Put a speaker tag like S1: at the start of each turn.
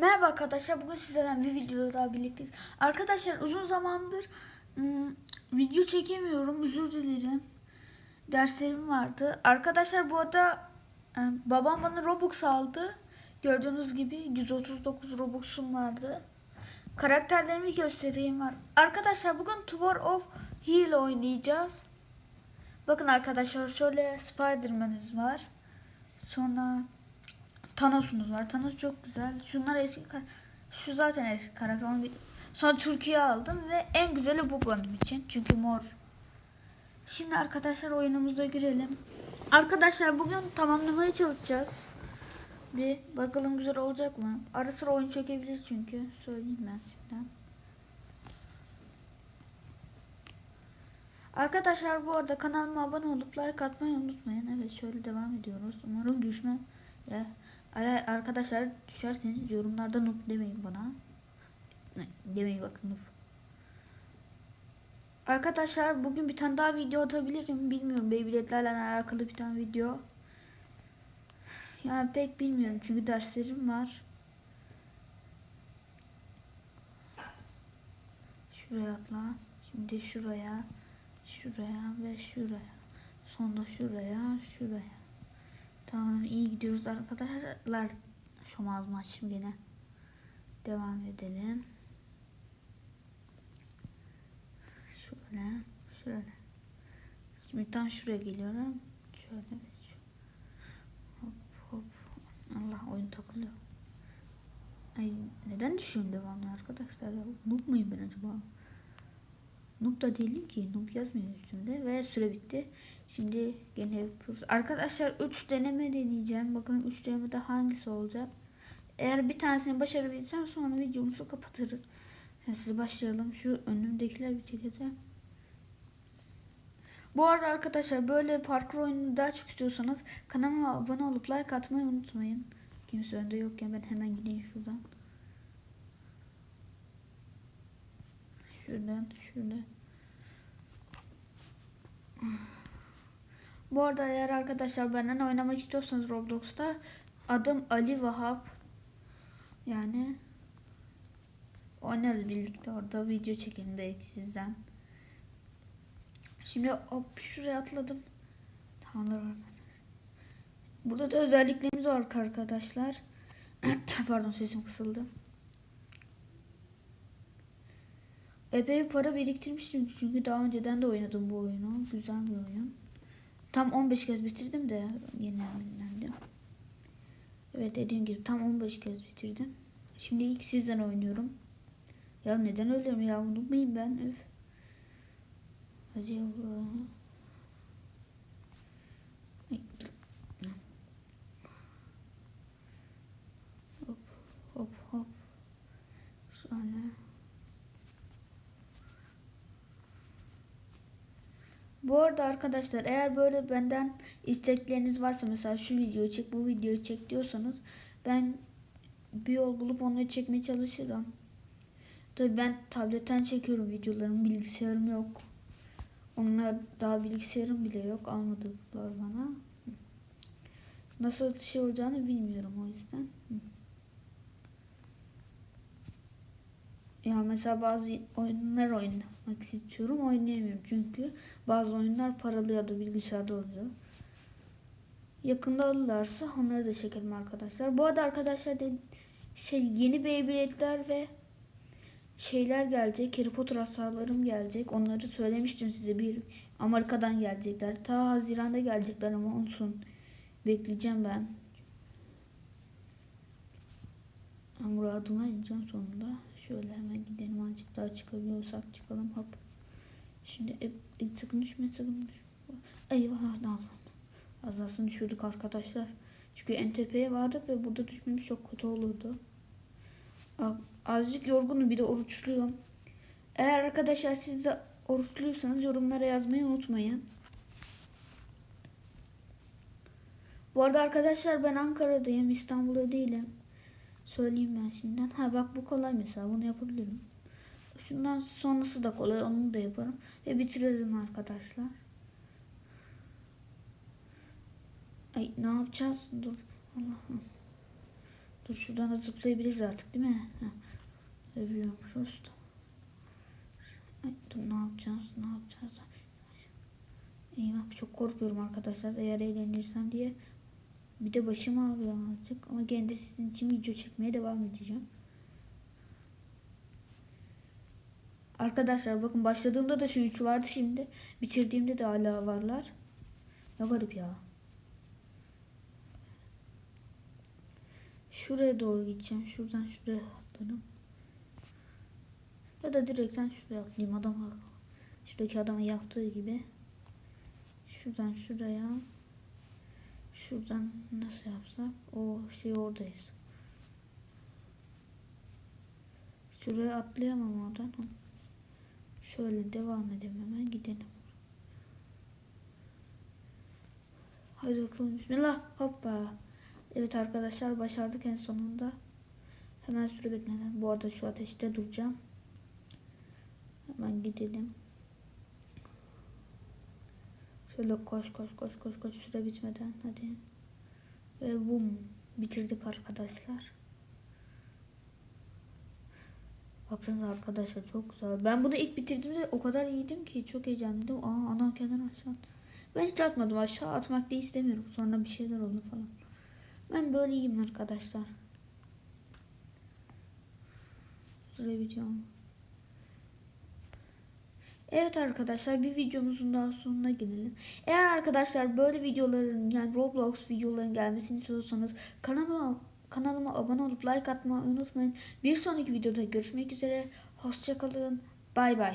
S1: Merhaba arkadaşlar. Bugün sizlerle bir videoda daha birlikteyiz. Arkadaşlar uzun zamandır ım, video çekemiyorum. Özür dilerim. Derslerim vardı. Arkadaşlar bu arada e, babam bana Robux aldı. Gördüğünüz gibi 139 Robux'um vardı. Karakterlerimi göstereyim var. Arkadaşlar bugün Tower of Heal oynayacağız. Bakın arkadaşlar şöyle Spider-Man'imiz var. Sonra Thanos'umuz var. Thanos çok güzel. Şunlar eski şu zaten eski karakter. Onu bir... Sonra Türkiye aldım ve en güzeli bu benim için. Çünkü mor. Şimdi arkadaşlar oyunumuza girelim. Arkadaşlar bugün tamamlamaya çalışacağız. Bir bakalım güzel olacak mı? Ara sıra oyun çekebilir çünkü. Söyleyeyim ben şimdiden. Arkadaşlar bu arada kanalıma abone olup like atmayı unutmayın. Evet şöyle devam ediyoruz. Umarım düşme. Ara- arkadaşlar düşerseniz yorumlarda noob demeyin bana. Demeyin bakın noob. Arkadaşlar bugün bir tane daha video atabilirim. Bilmiyorum Beyblade'lerle alakalı bir tane video. Yani pek bilmiyorum çünkü derslerim var. Şuraya atla. Şimdi şuraya, şuraya ve şuraya. Sonra şuraya, şuraya. Tamam iyi gidiyoruz arkadaşlar. Şomaz maçım yine. Devam edelim. Şöyle, şöyle. Şimdi tam şuraya geliyorum. Şöyle, hop hop. Allah oyun takılıyor. Ay neden düşüyorum devamlı arkadaşlar? ya? Noob muyum ben acaba? Noob da değilim ki. Noob yazmıyor üstünde ve süre bitti. Şimdi gene yapıyoruz. Arkadaşlar 3 deneme deneyeceğim. Bakalım 3 denemede hangisi olacak. Eğer bir tanesini başarabilirsem sonra videomuzu kapatırız. Yani siz başlayalım. Şu önümdekiler bir çekeceğim. Bu arada arkadaşlar böyle parkur oyunu daha çok istiyorsanız kanalıma abone olup like atmayı unutmayın. Kimse önde yokken ben hemen gideyim şuradan. Şuradan, şuradan. Bu arada eğer arkadaşlar benden oynamak istiyorsanız Roblox'ta adım Ali Vahap. Yani oynarız birlikte orada video çekin belki sizden. Şimdi hop şuraya atladım. Tamamdır arkadaşlar. Burada da özelliklerimiz var arkadaşlar. Pardon sesim kısıldı. Epey para biriktirmiştim çünkü daha önceden de oynadım bu oyunu. Güzel bir oyun. Tam 15 kez bitirdim de yeni eminlendim. Evet dediğim gibi tam 15 kez bitirdim. Şimdi ilk sizden oynuyorum. Ya neden ölüyorum ya unutmayayım ben öf. Hadi yavrum. Ay, dur. Hop hop hop. Şöyle. Bu arada arkadaşlar eğer böyle benden istekleriniz varsa mesela şu videoyu çek bu videoyu çek diyorsanız ben bir yol bulup onları çekmeye çalışırım. Tabii ben tabletten çekiyorum videolarımı bilgisayarım yok. Onlar daha bilgisayarım bile yok almadılar bana. Nasıl şey olacağını bilmiyorum o yüzden. Ya mesela bazı oyunlar oynamak istiyorum oynayamıyorum çünkü bazı oyunlar paralı ya da bilgisayarda oluyor. Yakında alırlarsa onları da çekelim arkadaşlar. Bu arada arkadaşlar de, şey yeni Beyblade'ler ve şeyler gelecek. Harry Potter hasarlarım gelecek. Onları söylemiştim size bir Amerika'dan gelecekler. Ta Haziran'da gelecekler ama olsun. Bekleyeceğim ben. Muradıma ineceğim sonunda. Şöyle hemen gidelim azıcık daha çıkabiliyorsak çıkalım hop. Şimdi e, e, sakın düşme sakın düşme. Eyvah lazım. Az daha düşürdük arkadaşlar. Çünkü en tepeye vardık ve burada düşmemiz çok kötü olurdu. A- Azıcık yorgunum bir de oruçluyum. Eğer arkadaşlar siz de oruçluysanız yorumlara yazmayı unutmayın. Bu arada arkadaşlar ben Ankara'dayım İstanbul'da değilim. Söyleyeyim ben şimdiden. Ha bak bu kolay mesela bunu yapabilirim. Şundan sonrası da kolay onu da yaparım. Ve bitirelim arkadaşlar. Ay ne yapacağız? Dur. Allah'ım. Dur şuradan da zıplayabiliriz artık değil mi? Heh. Övüyormuşuz da. Ay, dur ne yapacağız ne yapacağız. Eyvah çok korkuyorum arkadaşlar eğer eğlenirsem diye. Bir de başım ağrıyor azıcık ama gene de sizin için video çekmeye devam edeceğim. Arkadaşlar bakın başladığımda da şu üç vardı şimdi. Bitirdiğimde de hala varlar. Ne garip ya. Şuraya doğru gideceğim. Şuradan şuraya atlarım. Ya da direkten şuraya atlayayım. Adam şuradaki adamın yaptığı gibi. Şuradan şuraya. Şuradan nasıl yapsak? O şey oradayız. Şuraya atlayamam oradan. Şöyle devam edelim hemen gidelim. Hadi bakalım bismillah hoppa. Evet arkadaşlar başardık en sonunda. Hemen süre bitmeden. Bu arada şu ateşte duracağım. Hemen gidelim. Şöyle koş koş koş koş koş süre bitmeden hadi. Ve bum bitirdik arkadaşlar. Baksanıza arkadaşlar çok güzel. Ben bunu ilk bitirdiğimde o kadar iyiydim ki çok heyecanlıydım. Aa anam kendini aşağı. Ben hiç atmadım aşağı atmak da istemiyorum. Sonra bir şeyler oldu falan. Ben böyle iyiyim arkadaşlar. Süre videom. Evet arkadaşlar bir videomuzun daha sonuna gelelim. Eğer arkadaşlar böyle videoların yani Roblox videoların gelmesini istiyorsanız kanalıma kanalıma abone olup like atmayı unutmayın. Bir sonraki videoda görüşmek üzere. Hoşçakalın. Bay bay.